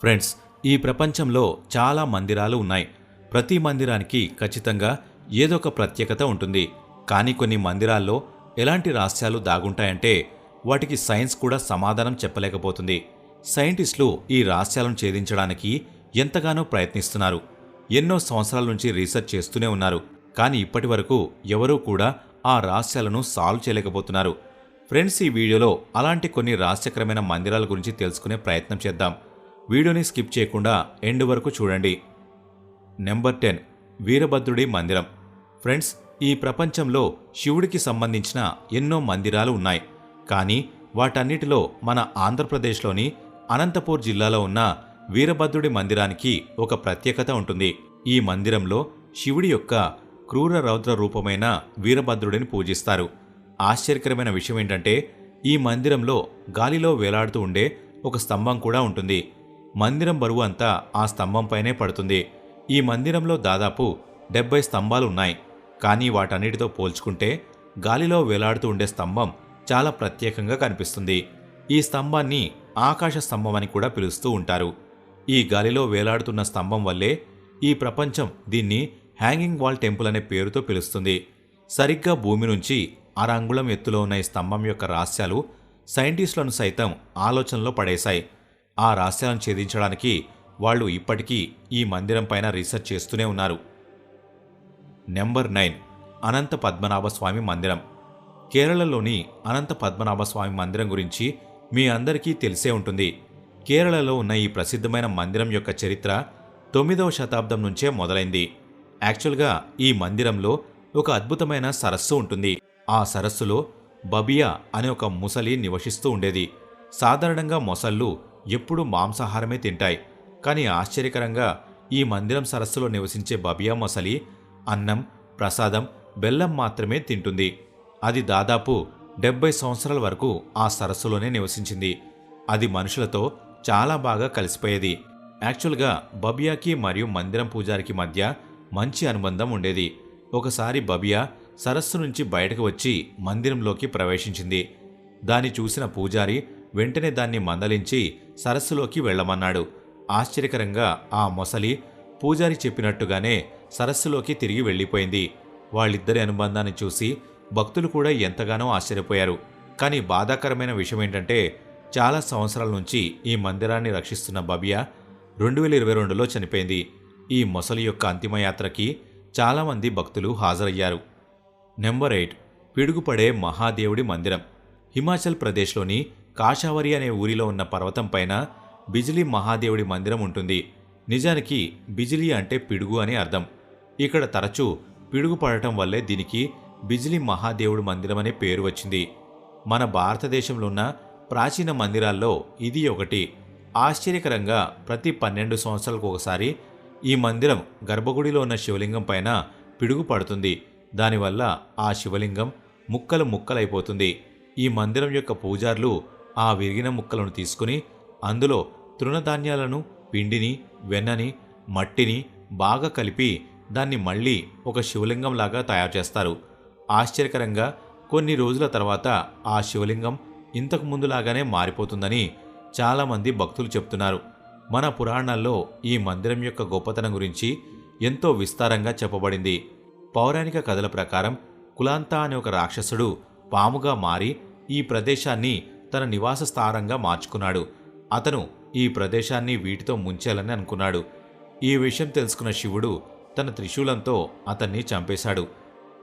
Friends ఈ ప్రపంచంలో చాలా మందిరాలు ఉన్నాయి. ప్రతి మందిరానికి ఖచ్చితంగా ఏదో ఒక ప్రత్యేకత ఉంటుంది. కానీ కొన్ని మందిరాల్లో ఎలాంటి రహస్యాలు దాగుంటాయంటే వాటికి సైన్స్ కూడా సమాధానం చెప్పలేకపోతుంది. సైంటిస్టులు ఈ రహస్యాలను ఛేదించడానికి ఎంతగానో ప్రయత్నిస్తున్నారు. ఎన్నో సంవత్సరాల నుంచి రీసెర్చ్ చేస్తూనే ఉన్నారు. కానీ ఇప్పటి వరకు ఎవరూ కూడా ఆ రహస్యాలను సాల్వ్ చేయలేకపోతున్నారు. ఫ్రెండ్స్ ఈ వీడియోలో అలాంటి కొన్ని రహస్యకరమైన మందిరాల గురించి తెలుసుకునే ప్రయత్నం చేద్దాం. వీడియోని స్కిప్ చేయకుండా ఎండ్ వరకు చూడండి. నెంబర్ టెన్ వీరభద్రుడి మందిరం. ఫ్రెండ్స్ ఈ ప్రపంచంలో శివుడికి సంబంధించిన ఎన్నో మందిరాలు ఉన్నాయి. కానీ వాటన్నిటిలో మన ఆంధ్రప్రదేశ్లోని అనంతపూర్ జిల్లాలో ఉన్న వీరభద్రుడి మందిరానికి ఒక ప్రత్యేకత ఉంటుంది. ఈ మందిరంలో శివుడి యొక్క క్రూర రౌద్ర రూపమైన వీరభద్రుడిని పూజిస్తారు. ఆశ్చర్యకరమైన విషయం ఏంటంటే ఈ మందిరంలో గాలిలో వేలాడుతూ ఉండే ఒక స్తంభం కూడా ఉంటుంది. మందిరం బరువు అంతా ఆ స్తంభంపైనే పడుతుంది. ఈ మందిరంలో దాదాపు డెబ్బై స్తంభాలు ఉన్నాయి కానీ వాటన్నిటితో పోల్చుకుంటే గాలిలో వేలాడుతూ ఉండే స్తంభం చాలా ప్రత్యేకంగా కనిపిస్తుంది. ఈ స్తంభాన్ని ఆకాశ స్తంభం అని కూడా పిలుస్తూ ఉంటారు. ఈ గాలిలో వేలాడుతున్న స్తంభం వల్లే ఈ ప్రపంచం దీన్ని హ్యాంగింగ్ వాల్ టెంపుల్ అనే పేరుతో పిలుస్తుంది. సరిగ్గా భూమి నుంచి అరంగుళం ఎత్తులో ఉన్న ఈ స్తంభం యొక్క రహస్యాలు సైంటిస్టులను సైతం ఆలోచనలో పడేశాయి. ఆ రహస్యాలను ఛేదించడానికి వాళ్ళు ఇప్పటికీ ఈ మందిరం పైన రీసెర్చ్ చేస్తూనే ఉన్నారు. నెంబర్ నైన్ అనంత పద్మనాభ స్వామి మందిరం. కేరళలోని అనంత పద్మనాభ స్వామి మందిరం గురించి మీ అందరికీ తెలిసే ఉంటుంది. కేరళలో ఉన్న ఈ ప్రసిద్ధమైన మందిరం యొక్క చరిత్ర తొమ్మిదవ శతాబ్దం నుంచే మొదలైంది. యాక్చువల్గా ఈ మందిరంలో ఒక అద్భుతమైన సరస్సు ఉంటుంది. ఆ సరస్సులో బబియా అనే ఒక ముసలి నివసిస్తూ ఉండేది. సాధారణంగా మొసళ్ళు ఎప్పుడూ మాంసాహారమే తింటాయి. కానీ ఆశ్చర్యకరంగా ఈ మందిరం సరస్సులో నివసించే బబియా మొసలి అన్నం ప్రసాదం బెల్లం మాత్రమే తింటుంది. అది దాదాపు డెబ్బై సంవత్సరాల వరకు ఆ సరస్సులోనే నివసించింది. అది మనుషులతో చాలా బాగా కలిసిపోయేది. యాక్చువల్గా బబియాకి మరియు మందిరం పూజారికి మధ్య మంచి అనుబంధం ఉండేది. ఒకసారి బబియా సరస్సు నుంచి బయటకు వచ్చి మందిరంలోకి ప్రవేశించింది. దాన్ని చూసిన పూజారి వెంటనే దాన్ని మందలించి సరస్సులోకి వెళ్ళమన్నాడు. ఆశ్చర్యకరంగా ఆ మొసలి పూజారి చెప్పినట్టుగానే సరస్సులోకి తిరిగి వెళ్ళిపోయింది. వాళ్ళిద్దరి అనుబంధాన్ని చూసి భక్తులు కూడా ఎంతగానో ఆశ్చర్యపోయారు. కానీ బాధాకరమైన విషయం ఏంటంటే చాలా సంవత్సరాల నుంచి ఈ మందిరాన్ని రక్షిస్తున్న బబియా రెండు వేల ఇరవై రెండులో చనిపోయింది. ఈ మొసలి యొక్క అంతిమయాత్రకి చాలామంది భక్తులు హాజరయ్యారు. నెంబర్ ఎయిట్ పిడుగుపడే మహాదేవుడి మందిరం. హిమాచల్ ప్రదేశ్లోని కాషావరి అనే ఊరిలో ఉన్న పర్వతం పైన బిజిలీ మహాదేవుడి మందిరం ఉంటుంది. నిజానికి బిజిలీ అంటే పిడుగు అని అర్థం. ఇక్కడ తరచూ పిడుగు పడటం వల్లే దీనికి బిజిలీ మహాదేవుడి మందిరం అనే పేరు వచ్చింది. మన భారతదేశంలో ఉన్న ప్రాచీన మందిరాల్లో ఇది ఒకటి. ఆశ్చర్యకరంగా ప్రతి పన్నెండు సంవత్సరాలకు ఒకసారి ఈ మందిరం గర్భగుడిలో ఉన్న శివలింగం పైన పిడుగు పడుతుంది. దానివల్ల ఆ శివలింగం ముక్కలు ముక్కలైపోతుంది. ఈ మందిరం యొక్క పూజారులు ఆ విరిగిన ముక్కలను తీసుకుని అందులో తృణధాన్యాలను పిండిని వెన్నని మట్టిని బాగా కలిపి దాన్ని మళ్ళీ ఒక శివలింగంలాగా తయారు చేస్తారు. ఆశ్చర్యకరంగా కొన్ని రోజుల తర్వాత ఆ శివలింగం ఇంతకు ముందులాగానే మారిపోతుందని చాలామంది భక్తులు చెప్తున్నారు. మన పురాణాల్లో ఈ మందిరం యొక్క గొప్పతనం గురించి ఎంతో విస్తారంగా చెప్పబడింది. పౌరాణిక కథల ప్రకారం కులాంతా అనే ఒక రాక్షసుడు పాముగా మారి ఈ ప్రదేశాన్ని తన నివాస స్థానంగా మార్చుకున్నాడు. అతను ఈ ప్రదేశాన్ని వీటితో ముంచాలని అనుకున్నాడు. ఈ విషయం తెలుసుకున్న శివుడు తన త్రిశూలంతో అతన్ని చంపేశాడు.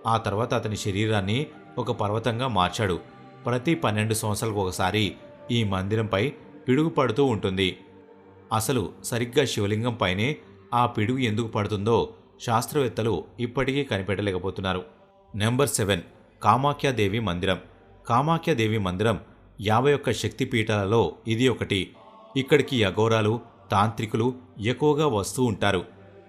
ఆ తర్వాత అతని శరీరాన్ని ఒక పర్వతంగా మార్చాడు. ప్రతి పన్నెండు సంవత్సరాలకు ఒకసారి ఈ మందిరంపై పిడుగు పడుతూ ఉంటుంది. అసలు సరిగ్గా శివలింగం పైనే ఆ పిడుగు ఎందుకు పడుతుందో శాస్త్రవేత్తలు ఇప్పటికీ కనిపెట్టలేకపోతున్నారు. Number seven. కామాఖ్యాదేవి మందిరం. కామాఖ్యాదేవి మందిరం యాభై ఒక్క శక్తిపీఠాలలో ఇది ఒకటి. ఇక్కడికి అఘోరాలు తాంత్రికులు ఎక్కువగా వస్తూ ఉంటారు.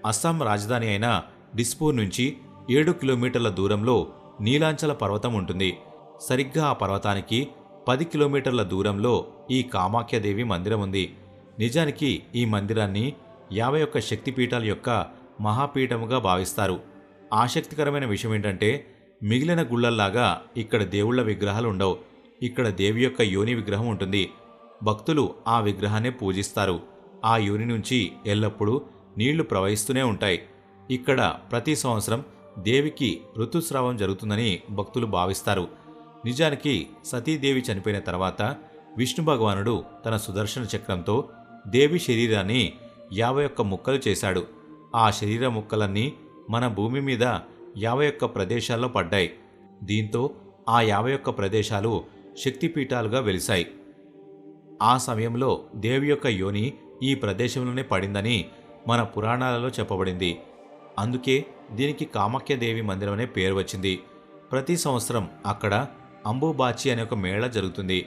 అస్సాం రాజధాని అయిన డిస్పూర్ నుంచి ఏడు కిలోమీటర్ల దూరంలో నీలాంచల పర్వతం ఉంటుంది. సరిగ్గా ఆ పర్వతానికి పది కిలోమీటర్ల దూరంలో ఈ కామాఖ్యదేవి మందిరం ఉంది. నిజానికి ఈ మందిరాన్ని యాభై ఒక్క శక్తిపీఠాల యొక్క మహాపీఠముగా భావిస్తారు. ఆసక్తికరమైన విషయం ఏంటంటే మిగిలిన గుళ్ళల్లాగా ఇక్కడ దేవుళ్ళ విగ్రహాలు ఉండవు. ఇక్కడ దేవి యొక్క యోని విగ్రహం ఉంటుంది. భక్తులు ఆ విగ్రహాన్ని పూజిస్తారు. ఆ యోని నుంచి ఎల్లప్పుడూ నీళ్ళు ప్రవహిస్తూనే ఉంటాయి. ఇక్కడ ప్రతి సంవత్సరం దేవికి ఋతుస్రావం జరుగుతుందని భక్తులు భావిస్తారు. నిజానికి సతీదేవి చనిపోయిన తర్వాత విష్ణు భగవానుడు తన సుదర్శన చక్రంతో దేవి శరీరాన్ని యాభై ఒక్క ముక్కలు చేశాడు. ఆ శరీర ముక్కలన్నీ మన భూమి మీద యాభై ఒక్క ప్రదేశాల్లో పడ్డాయి. దీంతో ఆ యాభై ఒక్క ప్రదేశాలు శక్తిపీఠాలుగా వెలిశాయి. ఆ సమయంలో దేవి యొక్క యోని ఈ ప్రదేశంలోనే పడిందని మన పురాణాలలో చెప్పబడింది. అందుకే దీనికి కామాఖ్యదేవి మందిరం అనే పేరు వచ్చింది. ప్రతి సంవత్సరం అక్కడ అంబుబాచి అనే ఒక మేళ జరుగుతుంది.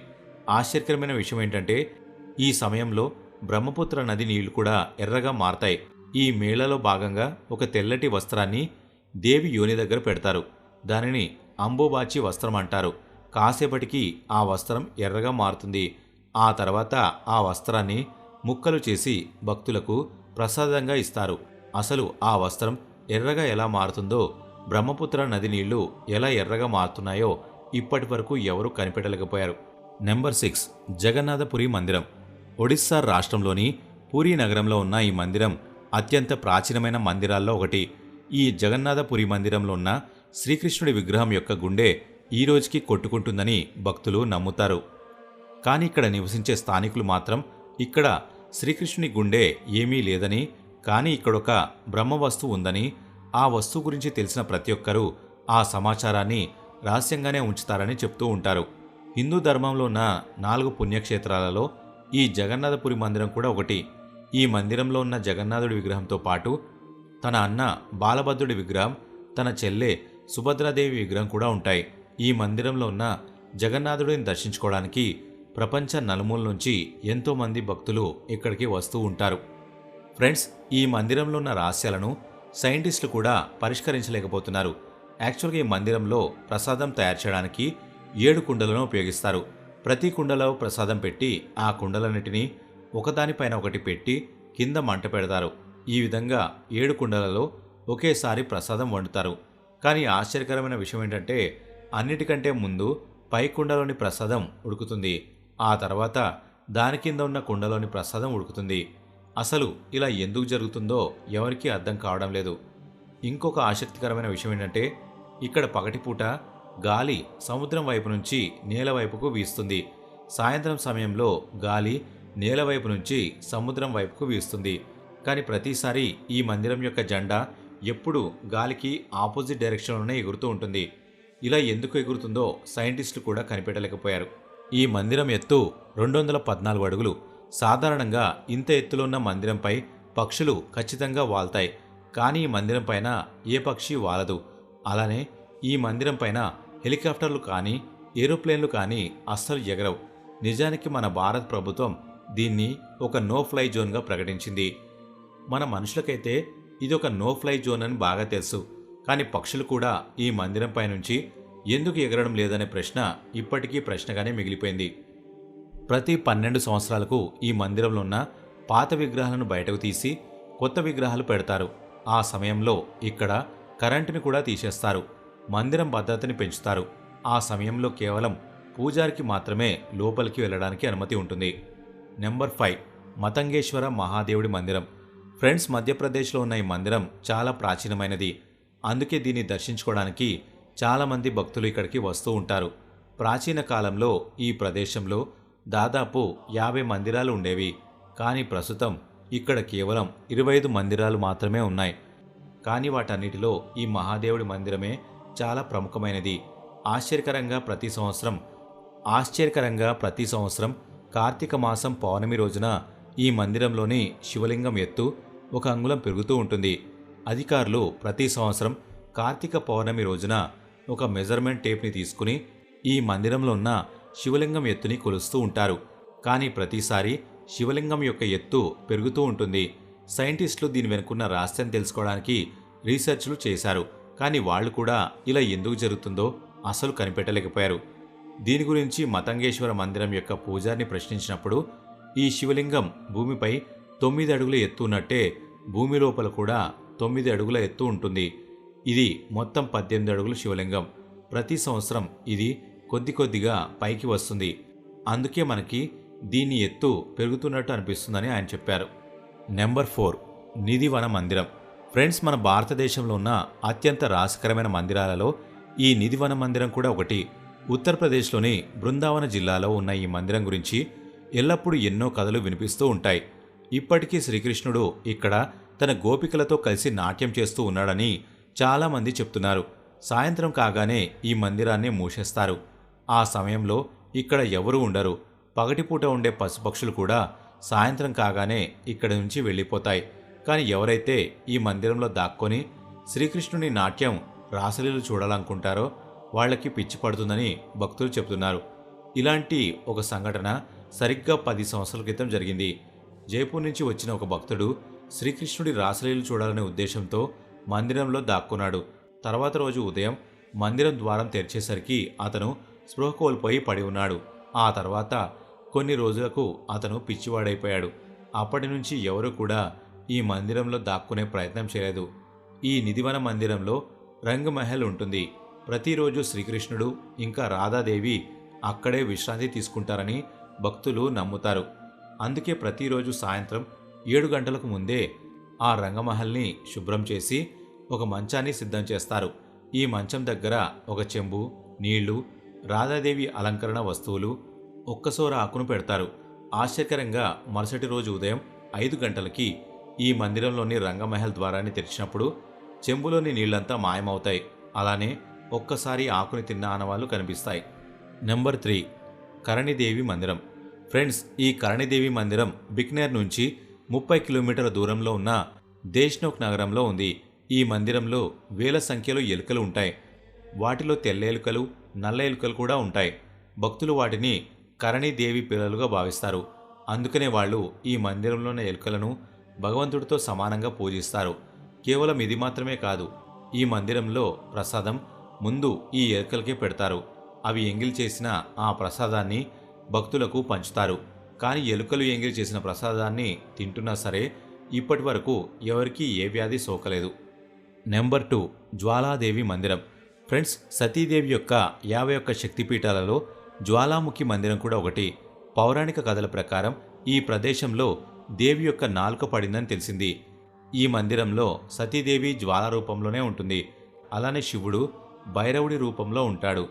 ఆశ్చర్యకరమైన విషయం ఏంటంటే ఈ సమయంలో బ్రహ్మపుత్ర నది నీళ్ళు కూడా ఎర్రగా మారతాయి. ఈ మేళలో భాగంగా ఒక తెల్లటి వస్త్రాన్ని దేవి యోని దగ్గర పెడతారు. దానిని అంబుబాచి వస్త్రం అంటారు. కాసేపటికి ఆ వస్త్రం ఎర్రగా మారుతుంది. ఆ తర్వాత ఆ వస్త్రాన్ని ముక్కలు చేసి భక్తులకు ప్రసాదంగా ఇస్తారు. అసలు ఆ వస్త్రం ఎర్రగా ఎలా మారుతుందో బ్రహ్మపుత్ర నది నీళ్ళు ఎలా ఎర్రగా మారుతున్నాయో ఇప్పటి వరకు ఎవరూ కనిపెట్టలేకపోయారు. నెంబర్ సిక్స్ జగన్నాథపురి మందిరం. ఒడిస్సా రాష్ట్రంలోని పూరీ నగరంలో ఉన్న ఈ మందిరం అత్యంత ప్రాచీనమైన మందిరాల్లో ఒకటి. ఈ జగన్నాథపురి మందిరంలో ఉన్న శ్రీకృష్ణుడి విగ్రహం యొక్క గుండె ఈ రోజుకి కొట్టుకుంటుందని భక్తులు నమ్ముతారు. కానీ ఇక్కడ నివసించే స్థానికులు మాత్రం ఇక్కడ శ్రీకృష్ణుని గుండె ఏమీ లేదని కానీ ఇక్కడొక బ్రహ్మ వస్తువు ఉందని ఆ వస్తువు గురించి తెలిసిన ప్రతి ఒక్కరూ ఆ సమాచారాన్ని రహస్యంగానే ఉంచుతారని చెప్తూ ఉంటారు. హిందూ ధర్మంలో ఉన్న నాలుగు పుణ్యక్షేత్రాలలో ఈ జగన్నాథపురి మందిరం కూడా ఒకటి. ఈ మందిరంలో ఉన్న జగన్నాథుడి విగ్రహంతో పాటు తన అన్న బాలభద్రుడి విగ్రహం తన చెల్లె సుభద్రాదేవి విగ్రహం కూడా ఉంటాయి. ఈ మందిరంలో ఉన్న జగన్నాథుడిని దర్శించుకోవడానికి ప్రపంచ నలుమూల నుంచి ఎంతోమంది భక్తులు ఇక్కడికి వస్తూ ఉంటారు. ఫ్రెండ్స్ ఈ మందిరంలో ఉన్న రహస్యాలను సైంటిస్టులు కూడా పరిష్కరించలేకపోతున్నారు. యాక్చువల్గా ఈ మందిరంలో ప్రసాదం తయారు చేయడానికి ఏడు కుండలను ఉపయోగిస్తారు. ప్రతి కుండలో ప్రసాదం పెట్టి ఆ కుండలన్నిటినీ ఒకదానిపైన ఒకటి పెట్టి కింద మంట పెడతారు. ఈ విధంగా ఏడు కుండలలో ఒకేసారి ప్రసాదం వండుతారు. కానీ ఆశ్చర్యకరమైన విషయం ఏంటంటే అన్నిటికంటే ముందు పై కుండలోని ప్రసాదం ఉడుకుతుంది. ఆ తర్వాత దాని కింద ఉన్న కుండలోని ప్రసాదం ఉడుకుతుంది. అసలు ఇలా ఎందుకు జరుగుతుందో ఎవరికీ అర్థం కావడం లేదు. ఇంకొక ఆసక్తికరమైన విషయం ఏంటంటే ఇక్కడ పగటిపూట గాలి సముద్రం వైపు నుంచి నేల వైపుకు వీస్తుంది. సాయంత్రం సమయంలో గాలి నేల వైపు నుంచి సముద్రం వైపుకు వీస్తుంది. కానీ ప్రతిసారి ఈ మందిరం యొక్క జెండా ఎప్పుడూ గాలికి ఆపోజిట్ డైరెక్షన్లోనే ఎగురుతూ ఉంటుంది. ఇలా ఎందుకు ఎగురుతుందో సైంటిస్టులు కూడా కనిపెట్టలేకపోయారు. ఈ మందిరం ఎత్తు రెండు వందల పద్నాలుగు అడుగులు. సాధారణంగా ఇంత ఎత్తులో ఉన్న మందిరంపై పక్షులు ఖచ్చితంగా వాల్తాయి కానీ ఈ మందిరం పైన ఏ పక్షి వాలదు. అలానే ఈ మందిరం పైన హెలికాప్టర్లు కానీ ఏరోప్లేన్లు కానీ అస్సలు ఎగరవు. నిజానికి మన భారత ప్రభుత్వం దీన్ని ఒక నో ఫ్లై జోన్గా ప్రకటించింది. మన మనుషులకైతే ఇది ఒక నో ఫ్లై జోన్ అని బాగా తెలుసు. కానీ పక్షులు కూడా ఈ మందిరం పైనుంచి ఎందుకు ఎగరడం లేదనే ప్రశ్న ఇప్పటికీ ప్రశ్నగానే మిగిలిపోయింది. ప్రతి పన్నెండు సంవత్సరాలకు ఈ మందిరంలో ఉన్న పాత విగ్రహాలను బయటకు తీసి కొత్త విగ్రహాలు పెడతారు. ఆ సమయంలో ఇక్కడ కరెంటుని కూడా తీసేస్తారు. మందిరం భద్రతని పెంచుతారు. ఆ సమయంలో కేవలం పూజారికి మాత్రమే లోపలికి వెళ్ళడానికి అనుమతి ఉంటుంది. Number five. మతంగేశ్వర మహాదేవుడి మందిరం. ఫ్రెండ్స్ మధ్యప్రదేశ్లో ఉన్న ఈ మందిరం చాలా ప్రాచీనమైనది. అందుకే దీన్ని దర్శించుకోవడానికి చాలామంది భక్తులు ఇక్కడికి వస్తూ ఉంటారు. ప్రాచీన కాలంలో ఈ ప్రదేశంలో దాదాపు యాభై మందిరాలు ఉండేవి. కానీ ప్రస్తుతం ఇక్కడ కేవలం ఇరవై ఐదు మందిరాలు మాత్రమే ఉన్నాయి. కానీ వాటన్నిటిలో ఈ మహాదేవుడి మందిరమే చాలా ప్రముఖమైనది. ఆశ్చర్యకరంగా ప్రతి సంవత్సరం ఆశ్చర్యకరంగా ప్రతి సంవత్సరం కార్తీక మాసం పౌర్ణమి రోజున ఈ మందిరంలోని శివలింగం ఎత్తు ఒక అంగుళం పెరుగుతూ ఉంటుంది. అధికారులు ప్రతి సంవత్సరం కార్తీక పౌర్ణమి రోజున ఒక మెజర్మెంట్ టేప్ని తీసుకుని ఈ మందిరంలో ఉన్న శివలింగం ఎత్తుని కొలుస్తూ ఉంటారు. కానీ ప్రతిసారి శివలింగం యొక్క ఎత్తు పెరుగుతూ ఉంటుంది. సైంటిస్టులు దీని వెనుకున్న రహస్యం తెలుసుకోవడానికి రీసెర్చ్లు చేశారు. కానీ వాళ్ళు కూడా ఇలా ఎందుకు జరుగుతుందో అసలు కనిపెట్టలేకపోయారు. దీని గురించి మతంగేశ్వర మందిరం యొక్క పూజారిని ప్రశ్నించినప్పుడు ఈ శివలింగం భూమిపై తొమ్మిది అడుగుల ఎత్తు ఉన్నట్టే భూమి లోపల కూడా తొమ్మిది అడుగుల ఎత్తు ఉంటుంది. ఇది మొత్తం పద్దెనిమిది అడుగుల శివలింగం. ప్రతి సంవత్సరం ఇది కొద్ది కొద్దిగా పైకి వస్తుంది. అందుకే మనకి దీని ఎత్తు పెరుగుతున్నట్టు అనిపిస్తుందని ఆయన చెప్పారు. నెంబర్ ఫోర్ నిధివన మందిరం. ఫ్రెండ్స్ మన భారతదేశంలో ఉన్న అత్యంత రాసకరమైన మందిరాలలో ఈ నిధివన మందిరం కూడా ఒకటి. ఉత్తరప్రదేశ్లోని బృందావన జిల్లాలో ఉన్న ఈ మందిరం గురించి ఎల్లప్పుడూ ఎన్నో కథలు వినిపిస్తూ ఉంటాయి. ఇప్పటికీ శ్రీకృష్ణుడు ఇక్కడ తన గోపికలతో కలిసి నాట్యం చేస్తూ ఉన్నాడని చాలామంది చెప్తున్నారు. సాయంత్రం కాగానే ఈ మందిరాన్ని మూసేస్తారు. ఆ సమయంలో ఇక్కడ ఎవరూ ఉండరు. పగటిపూట ఉండే పశుపక్షులు కూడా సాయంత్రం కాగానే ఇక్కడి నుంచి వెళ్ళిపోతాయి. కానీ ఎవరైతే ఈ మందిరంలో దాక్కొని శ్రీకృష్ణుని నాట్యం రాసలీలు చూడాలనుకుంటారో వాళ్ళకి పిచ్చి పడుతుందని భక్తులు చెబుతున్నారు. ఇలాంటి ఒక సంఘటన సరిగ్గా పది సంవత్సరాల క్రితం జరిగింది. జైపూర్ నుంచి వచ్చిన ఒక భక్తుడు శ్రీకృష్ణుడి రాసలీలు చూడాలనే ఉద్దేశంతో మందిరంలో దాక్కున్నాడు. తర్వాత రోజు ఉదయం మందిరం ద్వారం తెరిచేసరికి అతను స్పృహ కోల్పోయి పడి ఉన్నాడు. ఆ తర్వాత కొన్ని రోజులకు అతను పిచ్చివాడైపోయాడు. అప్పటి నుంచి ఎవరు కూడా ఈ మందిరంలో దాక్కునే ప్రయత్నం చేయలేదు. ఈ నిధివన మందిరంలో రంగమహల్ ఉంటుంది. ప్రతిరోజు శ్రీకృష్ణుడు ఇంకా రాధాదేవి అక్కడే విశ్రాంతి తీసుకుంటారని భక్తులు నమ్ముతారు. అందుకే ప్రతిరోజు సాయంత్రం ఏడు గంటలకు ముందే ఆ రంగమహల్ని శుభ్రం చేసి ఒక మంచాన్ని సిద్ధం చేస్తారు. ఈ మంచం దగ్గర ఒక చెంబు నీళ్ళు రాధాదేవి అలంకరణ వస్తువులు ఒక్కసోర ఆకును పెడతారు. ఆశ్చర్యకరంగా మరుసటి రోజు ఉదయం ఐదు గంటలకి ఈ మందిరంలోని రంగమహల్ ద్వారాన్ని తెరిచినప్పుడు చెంబులోని నీళ్ళంతా మాయమవుతాయి. అలానే ఒక్కసారి ఆకుని తిన్న ఆనవాళ్ళు కనిపిస్తాయి. నెంబర్ త్రీ కరణిదేవి మందిరం. ఫ్రెండ్స్ ఈ కరణిదేవి మందిరం బిక్నేర్ నుంచి ముప్పై కిలోమీటర్ల దూరంలో ఉన్న దేశ్నోక్ నగరంలో ఉంది. ఈ మందిరంలో వేల సంఖ్యలో ఎలుకలు ఉంటాయి. వాటిలో తెల్ల ఎలుకలు నల్ల ఎలుకలు కూడా ఉంటాయి. భక్తులు వాటిని కరణీదేవి పిల్లలుగా భావిస్తారు. అందుకనే వాళ్ళు ఈ మందిరంలోని ఎలుకలను భగవంతుడితో సమానంగా పూజిస్తారు. కేవలం ఇది మాత్రమే కాదు ఈ మందిరంలో ప్రసాదం ముందు ఈ ఎలుకలకే పెడతారు. అవి ఎంగిల్ చేసిన ఆ ప్రసాదాన్ని భక్తులకు పంచుతారు. కానీ ఎలుకలు ఎంగిరి చేసిన ప్రసాదాన్ని తింటున్నా సరే ఇప్పటి వరకు ఎవరికీ ఏ వ్యాధి సోకలేదు. నెంబర్ టూ జ్వాలాదేవి మందిరం. ఫ్రెండ్స్ సతీదేవి యొక్క యాభై ఒక్క శక్తిపీఠాలలో జ్వాలాముఖి మందిరం కూడా ఒకటి. పౌరాణిక కథల ప్రకారం ఈ ప్రదేశంలో దేవి యొక్క నాలుక పడిందని తెలిసింది. ఈ మందిరంలో సతీదేవి జ్వాల రూపంలోనే ఉంటుంది. అలానే శివుడు భైరవుడి రూపంలో ఉంటాడు.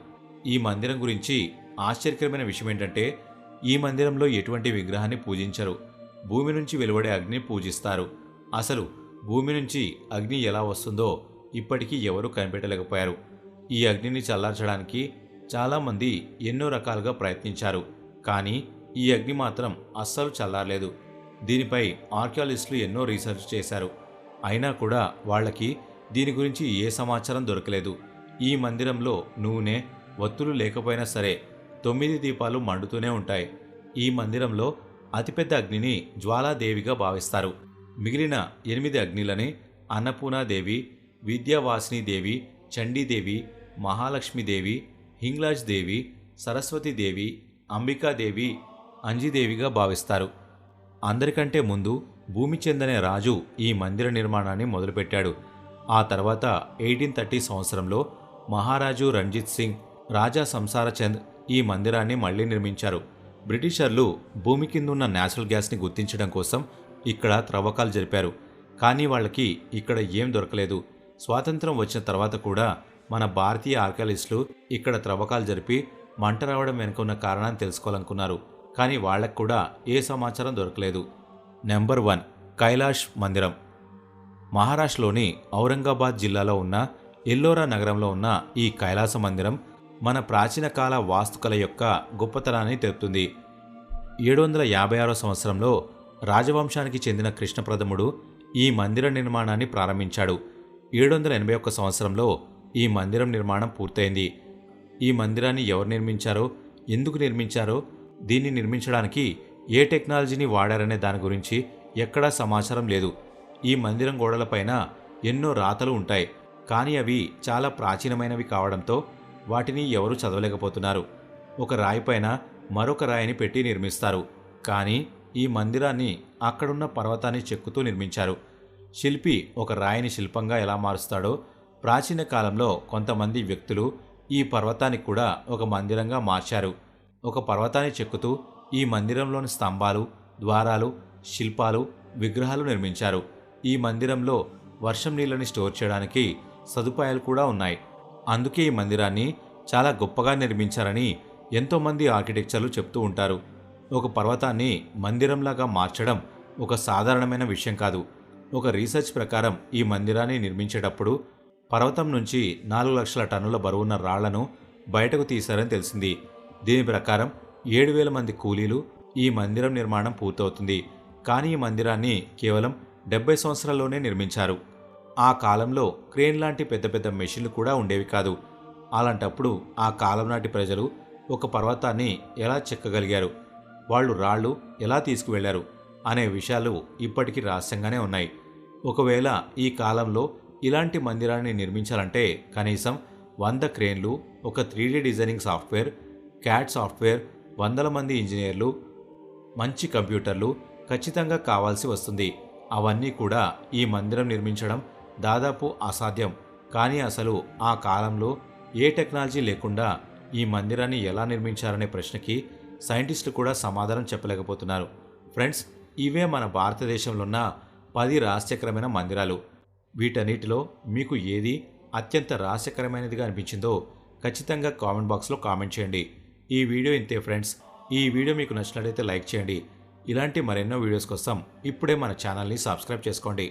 ఈ మందిరం గురించి ఆశ్చర్యకరమైన విషయం ఏంటంటే ఈ మందిరంలో ఎటువంటి విగ్రహాన్ని పూజించరు. భూమి నుంచి వెలువడే అగ్ని పూజిస్తారు. అసలు భూమి నుంచి అగ్ని ఎలా వస్తుందో ఇప్పటికీ ఎవరూ కనిపెట్టలేకపోయారు. ఈ అగ్నిని చల్లార్చడానికి చాలామంది ఎన్నో రకాలుగా ప్రయత్నించారు. కానీ ఈ అగ్ని మాత్రం అస్సలు చల్లారలేదు. దీనిపై ఆర్కియాలజిస్టులు ఎన్నో రీసెర్చ్ చేశారు. అయినా కూడా వాళ్ళకి దీని గురించి ఏ సమాచారం దొరకలేదు. ఈ మందిరంలో నూనె ఒత్తులు లేకపోయినా సరే తొమ్మిది దీపాలు మండుతూనే ఉంటాయి. ఈ మందిరంలో అతిపెద్ద అగ్నిని జ్వాలాదేవిగా భావిస్తారు. మిగిలిన ఎనిమిది అగ్నిలని అన్నపూర్ణాదేవి విద్యావాసినీదేవి చండీదేవి మహాలక్ష్మీదేవి హింగ్లాజ్ దేవి సరస్వతీదేవి అంబికాదేవి అంజిదేవిగా భావిస్తారు. అందరికంటే ముందు భూమి చెందనే రాజు ఈ మందిర నిర్మాణాన్ని మొదలుపెట్టాడు. ఆ తర్వాత ఎయిటీన్ థర్టీ సంవత్సరంలో మహారాజు రంజిత్ సింగ్ రాజా సంసారచంద్ ఈ మందిరాన్ని మళ్ళీ నిర్మించారు. బ్రిటిషర్లు భూమి కిందున్న నేచురల్ గ్యాస్ని గుర్తించడం కోసం ఇక్కడ త్రవ్వకాలు జరిపారు. కానీ వాళ్ళకి ఇక్కడ ఏం దొరకలేదు. స్వాతంత్రం వచ్చిన తర్వాత కూడా మన భారతీయ ఆర్కాలజిస్టులు ఇక్కడ త్రవ్వకాలు జరిపి మంట రావడం వెనుక ఉన్న కారణాన్ని తెలుసుకోవాలనుకున్నారు. కానీ వాళ్ళకు కూడా ఏ సమాచారం దొరకలేదు. నెంబర్ వన్ కైలాష్ మందిరం. మహారాష్ట్రలోని ఔరంగాబాద్ జిల్లాలో ఉన్న ఎల్లోరా నగరంలో ఉన్న ఈ కైలాస మందిరం మన ప్రాచీన కాల వాస్తుకల యొక్క గొప్పతనాన్ని తెలుపుతుంది. ఏడు వందల యాభై ఆరో సంవత్సరంలో రాజవంశానికి చెందిన కృష్ణప్రథముడు ఈ మందిర నిర్మాణాన్ని ప్రారంభించాడు. ఏడు వందల ఎనభై ఒక్క సంవత్సరంలో ఈ మందిరం నిర్మాణం పూర్తయింది. ఈ మందిరాన్ని ఎవరు నిర్మించారో ఎందుకు నిర్మించారో దీన్ని నిర్మించడానికి ఏ టెక్నాలజీని వాడారనే దాని గురించి ఎక్కడా సమాచారం లేదు. ఈ మందిరం గోడలపైన ఎన్నో రాతలు ఉంటాయి. కానీ అవి చాలా ప్రాచీనమైనవి కావడంతో వాటిని ఎవరూ చదవలేకపోతున్నారు. ఒక రాయిపైన మరొక రాయిని పెట్టి నిర్మిస్తారు. కానీ ఈ మందిరాన్ని అక్కడున్న పర్వతాన్ని చెక్కుతూ నిర్మించారు. శిల్పి ఒక రాయిని శిల్పంగా ఎలా మారుస్తాడో ప్రాచీన కాలంలో కొంతమంది వ్యక్తులు ఈ పర్వతాన్ని కూడా ఒక మందిరంగా మార్చారు. ఒక పర్వతాన్ని చెక్కుతూ ఈ మందిరంలోని స్తంభాలు ద్వారాలు శిల్పాలు విగ్రహాలు నిర్మించారు. ఈ మందిరంలో వర్షం నీళ్ళని స్టోర్ చేయడానికి సదుపాయాలు కూడా ఉన్నాయి. అందుకే ఈ మందిరాన్ని చాలా గొప్పగా నిర్మించారని ఎంతోమంది ఆర్కిటెక్చర్లు చెప్తూ ఉంటారు. ఒక పర్వతాన్ని మందిరంలాగా మార్చడం ఒక సాధారణమైన విషయం కాదు. ఒక రీసెర్చ్ ప్రకారం ఈ మందిరాన్ని నిర్మించేటప్పుడు పర్వతం నుంచి నాలుగు లక్షల టన్నుల బరువున్న రాళ్ళను బయటకు తీశారని తెలిసింది. దీని ప్రకారం ఏడు వేల మంది కూలీలు ఈ మందిరం నిర్మాణం పూర్తవుతుంది. కానీ ఈ మందిరాన్ని కేవలం డెబ్బై సంవత్సరాల్లోనే నిర్మించారు. ఆ కాలంలో క్రేన్ లాంటి పెద్ద పెద్ద మెషిన్లు కూడా ఉండేవి కాదు. అలాంటప్పుడు ఆ కాలం నాటి ప్రజలు ఒక పర్వతాన్ని ఎలా చెక్కగలిగారు? వాళ్ళు రాళ్ళు ఎలా తీసుకువెళ్ళారు? అనే విషయాలు ఇప్పటికీ రహస్యంగానే ఉన్నాయి. ఒకవేళ ఈ కాలంలో ఇలాంటి మందిరాన్ని నిర్మించాలంటే కనీసం వంద క్రేన్లు ఒక three D designing software CAD software వందల మంది ఇంజనీర్లు మంచి కంప్యూటర్లు ఖచ్చితంగా కావాల్సి వస్తుంది. అవన్నీ కూడా ఈ మందిరం నిర్మించడం దాదాపు అసాధ్యం. కానీ అసలు ఆ కాలంలో ఏ టెక్నాలజీ లేకుండా ఈ మందిరాన్ని ఎలా నిర్మించారనే ప్రశ్నకి సైంటిస్టులు కూడా సమాధానం చెప్పలేకపోతున్నారు. ఫ్రెండ్స్ ఇవే మన భారతదేశంలో ఉన్న పది రహస్యకరమైన మందిరాలు. వీటన్నిటిలో మీకు ఏది అత్యంత రహస్యకరమైనదిగా అనిపించిందో ఖచ్చితంగా కామెంట్ బాక్స్లో కామెంట్ చేయండి. ఈ వీడియో ఇంతే ఫ్రెండ్స్. ఈ వీడియో మీకు నచ్చినట్లయితే లైక్ చేయండి. ఇలాంటి మరెన్నో వీడియోస్ కోసం ఇప్పుడే మన ఛానల్ని సబ్స్క్రైబ్ చేసుకోండి.